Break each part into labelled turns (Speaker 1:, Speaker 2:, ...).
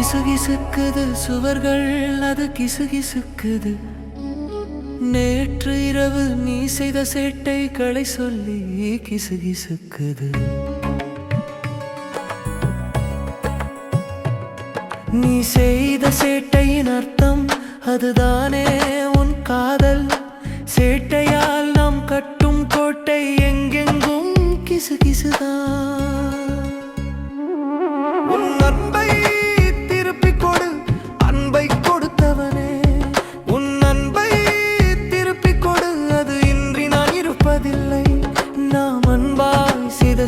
Speaker 1: கிசுகிசுக்குது சுவர்கள் அது கிசுகிசுக்குது. நேற்று இரவு நீ செய்த சேட்டைகளை சொல்லி கிசுகிசுக்குது. நீ செய்த சேட்டையின் அர்த்தம் அதுதானே?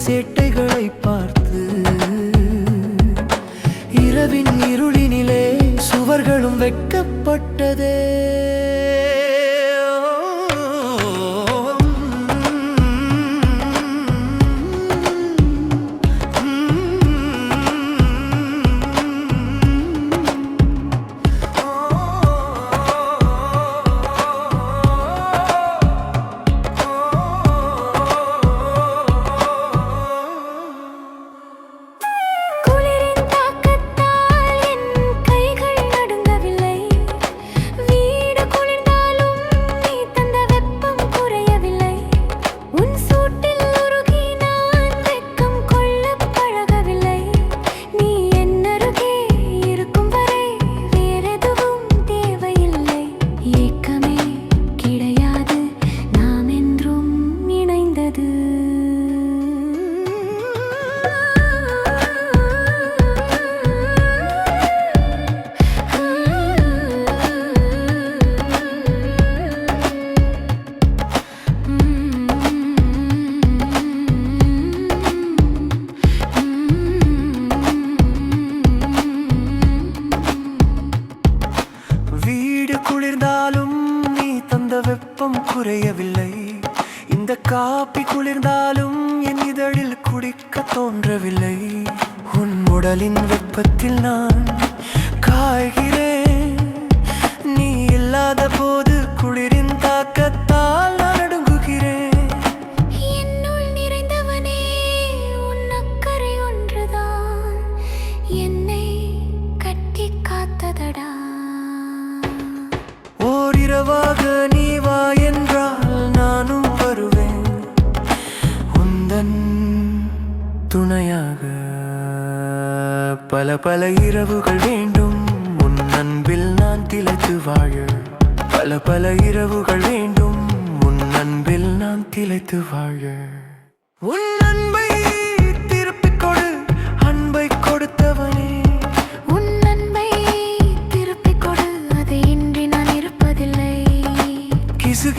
Speaker 1: சேட்டைகளை பார்த்து இரவின் இருளினிலே சுவர்களும் வெட்கப்பட்டதே
Speaker 2: குளிர்ந்தாலும் நீ தந்த வெப்பம் குறையவில்லை.
Speaker 1: இந்த காப்பி குளிர்ந்தாலும் என் இதழில் குடிக்க தோன்றவில்லை. உன் உடலின் வெப்பத்தில் நான் காய்கிறேன். இரவாக நீ வா என்றால் நானும் வருவேன். உந்தன் துணையாக பல பல இரவுகள் வேண்டும். உன் அன்பில் நான் திளைத்து வாழ பல பல இரவுகள் வேண்டும். உன் அன்பில் நான் திளைத்து வாழ. உன்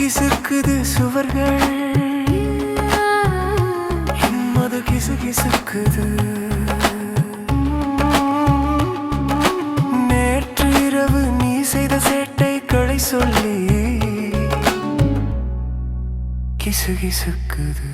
Speaker 1: கிசுக்குது சுவர்கள். மது கிசுகிசுக்குது நேற்று இரவு நீ செய்த சேட்டைகளை சொல்லி கிசுகிசுக்குது.